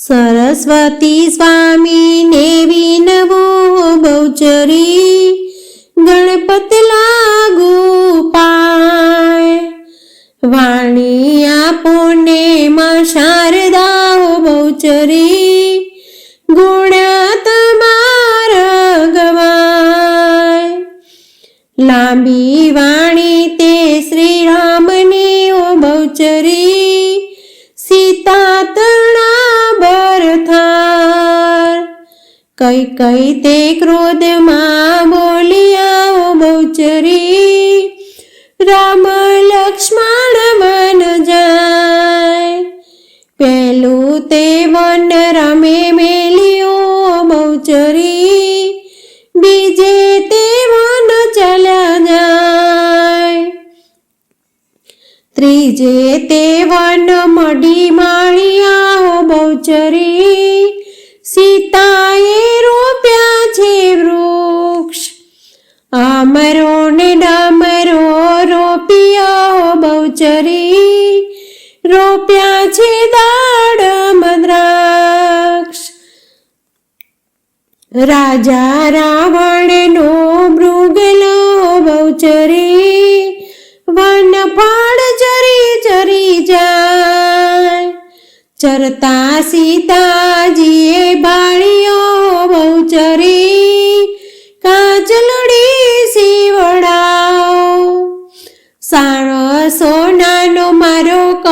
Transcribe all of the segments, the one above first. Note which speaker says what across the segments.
Speaker 1: સરસ્વતી સ્વામીને વિનવો બહુચરી, ગણપત લાગુ પાય. વાણી આપોને માં શારદા બહુચરી ગુણ તમાર ગવાય. લાંબી વાણી તે શ્રી રામની ઓ બહુચરી કઈ કઈ તે ક્રોધમાં બોલ્યા બહુચરી. રામ લક્ષ્મણ વન જાય. પેલું તે વન રમે મેલ્યો બહુચરી. બીજે તે વન ચલા જાય. ત્રીજે તે વન મડી માળિયા બહુચરી. સીતાએ છે વૃક્ષ. આમરો ને ડામરો રોપિયા બહુચરી. રોપ્યા છે દાડ મદ્રાક્ષ. રાજા રાવણનો મૃગલો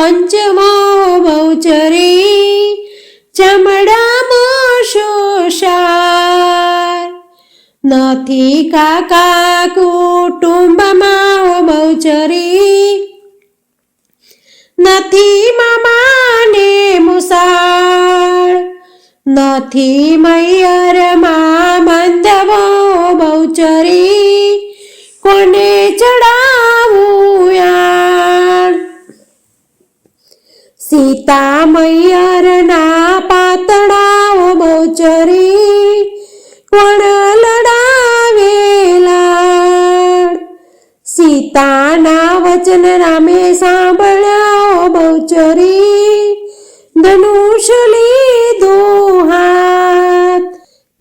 Speaker 1: કંચમો બહુચરી ચમડામાં શોષાર નથી કાકા કુટુંબમાં બહુચરી નથી મામાને મુસાળ. નથી મૈયરમાં મંદવો બહુચરી કોને ચડાવું સીતા મૈયરના પાતળાઓ બહુચરી કોણ લડાવેલા સીતાના વચન રામે સાંભળ્યા બહુચરી ધનુષ લીધો હાથ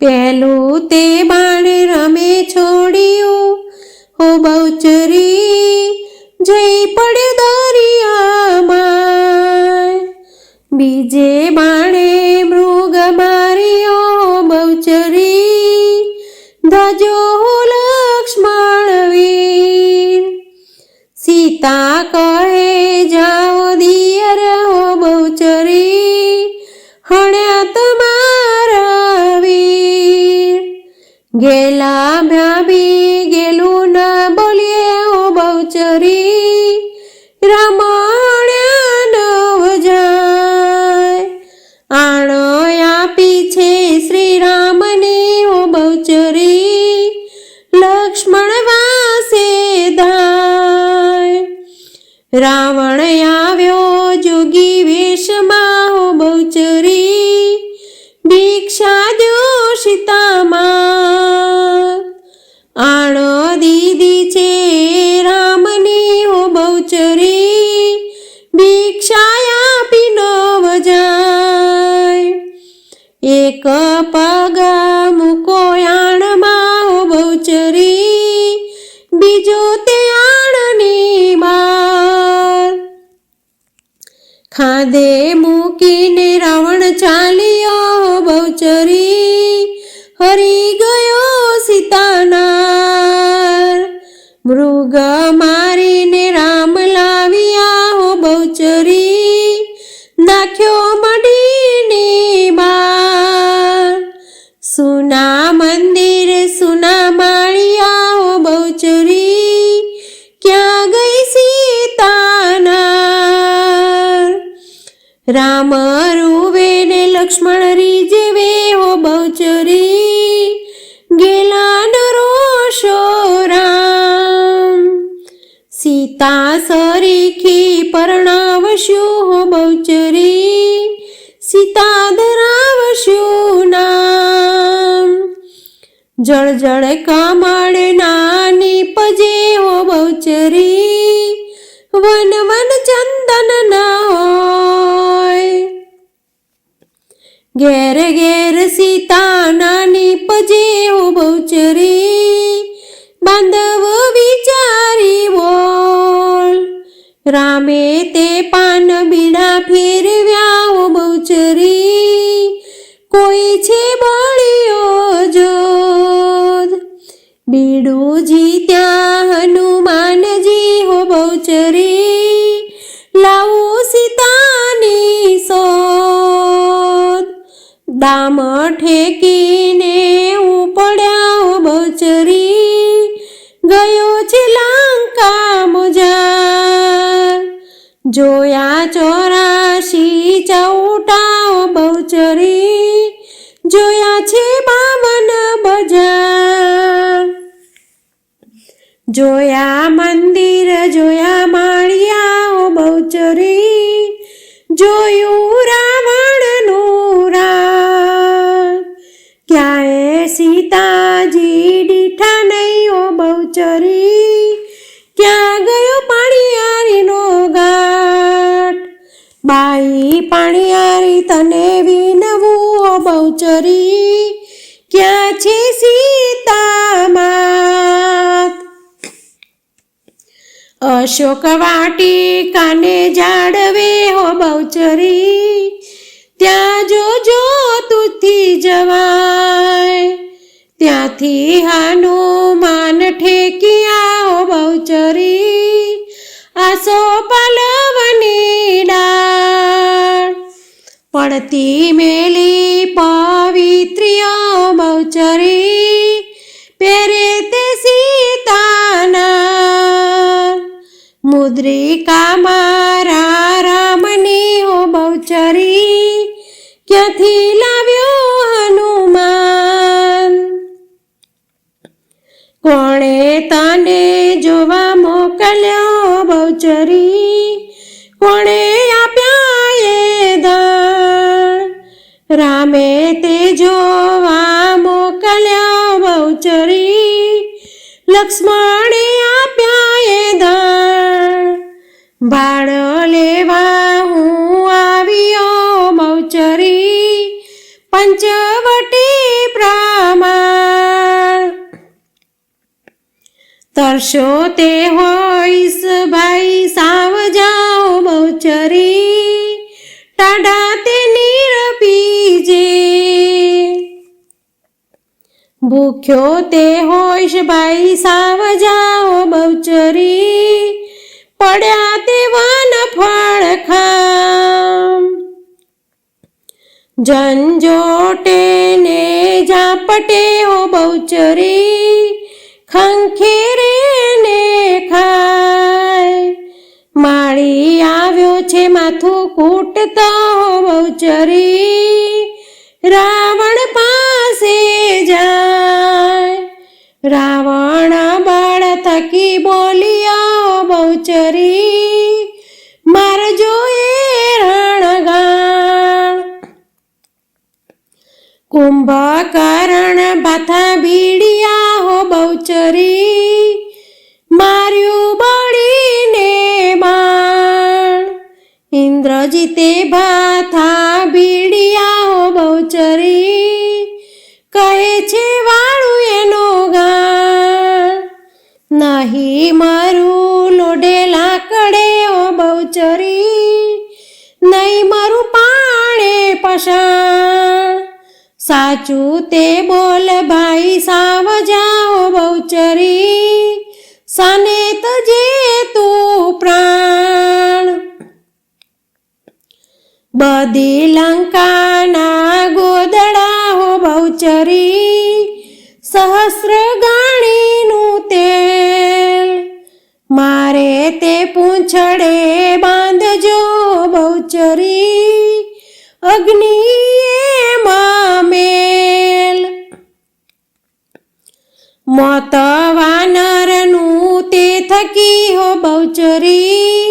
Speaker 1: પહેલું તે બાણ રમે છોડ્યું હો બહુચરી જઈ પડ્યો બીજે બાણે મૃગ માર્યો બહુચરી, ધજો લક્ષ્મણ વીર. સીતા કહે, જાઓ દિયર હો બહુચરી, હણ્યા તમારા વીર. ગેલા ભાભી રાવણ આવ્યો જોગી વેશમાં બહુચરી ભિક્ષા જો સીતામાં. આણો દીદી છે રામની હો બહુચરી ભિક્ષા આપી નો વજાય. એક પગ ખાધે મૂકીને રાવણ ચાલ્યો બહુચરી. હરી ગયો સીતાનાર. મૃગ રામ રૂવે ને લક્ષ્મણ રીજવે હો બહુચરી. ગેલા રોષો રામ. સીતા સરીખી પરણાવશું હો બહુચરી. સીતા ધરાવશું નામ. જળ જળ કમળ નાની પજે હો બહુચરી. વન વન ચંદન ના ઘેર ઘેર સીતા નાની પજે બહુચરી બાંધવ વિચારી બોલ, રામે તે પાન બીડા ફેરવ્યા બહુચરી કોઈ છે બળિયો દામ ઠેકીને ઉપડ્યા બચરી. ગયો છે લંકા મુજાર. જોયા ચોરાશી ચૌટા બહુચરી જોયા છે બાવન બજાર. જોયા મંદિર, જોયા માળિયા બહુચરી જોયું બાઈ પાણીયારી તને વિનવું અબૌચરી ક્યાં છે સીતા માત? અશોક વાટી કાને જાડવે હો બહુચરી. ત્યાં જોજો તુથી જવાય. ત્યાંથી હનુમાન ઠેકિયા હો આસો પલવની પડતી મેલી પવિત્રીઓ બહુચરી પેરે તે સીતાના મુદ્રિકા મારા રામની હો બહુચરી ક્યાંથી લાવ્યો હનુમાન? કોણે તને જોવા મોકલ્યો બહુચરી કોણે આપ્યા રામે તે જોવા મોકલ્યો બહુચરી લક્ષ્મણે આપ્યા એ દાણ. ભાડ લેવા હું આવ્યો બહુચરી પંચવટી પ્રમાણ. તરશો તે હોઈશ ભાઈ, સાવ જાઓ બહુચરી ટાઢા ભૂખ્યો તે હોઈશ ભાઈ, સાવ જાઓ બહુચરી. પડ્યા તે વન ફળ ખામ. જંજોટે ને ઝાપટે હો બહુચરી. ખંખેરે ને ખાય. માળી આવ્યો છે માથું કૂટતો હો બહુચરી. રાવણ પાસે જાય. રાવણ બળ થકી બોલ્યો, બહુચરી મારજો એ રણગાણ. કુંભકર્ણ બાથા બીડિયા હો, બહુચરી, માર્યું બળીને બાણ. ઇન્દ્રજીતે ભાથા બહુચરી નહીં મારું પાણે પશાણ. સાચું તે બોલ ભાઈ, સાવ જાઓ બહુચરી. સાને તજે તું પ્રાણ. બધી લંકાના ગોદડા હો બહુચરી. મોત વાનરનું તે થકી હો બહુચરી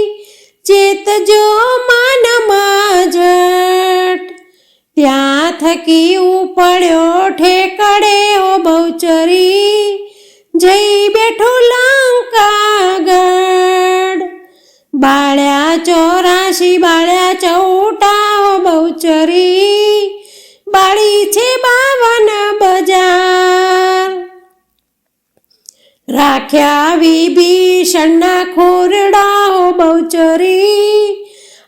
Speaker 1: ચેતજો માનમાં જટ. ત્યાં થકી ઉપડ્યો ઠેકડે હો બહુચરી, જઈ બેઠો લંકાગઢ. બાળ્યા ચોરાશી, બાળ્યા ચૌટા હો બહુચરી, બાળી છે બાવન બજાર રાખ્યા વિભીષણના ખોરડાઓ બહુચરી,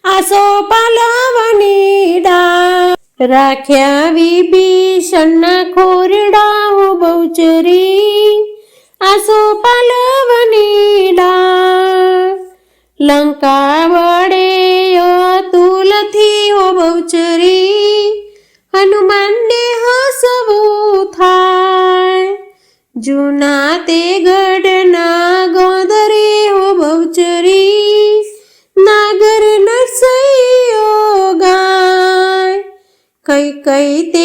Speaker 1: આસો પાલવની ડા રાખ્યા વિભીષણના ખોરડાઓ બહુચરી, આસો પાલવની ડા લંકા વડે અતુલથી હો બહુચરી હનુમાનને જૂના તે ગઢના ગોદરે હો બહુચરી નાગર નરસૈયો ગાય. કઈ કઈ તે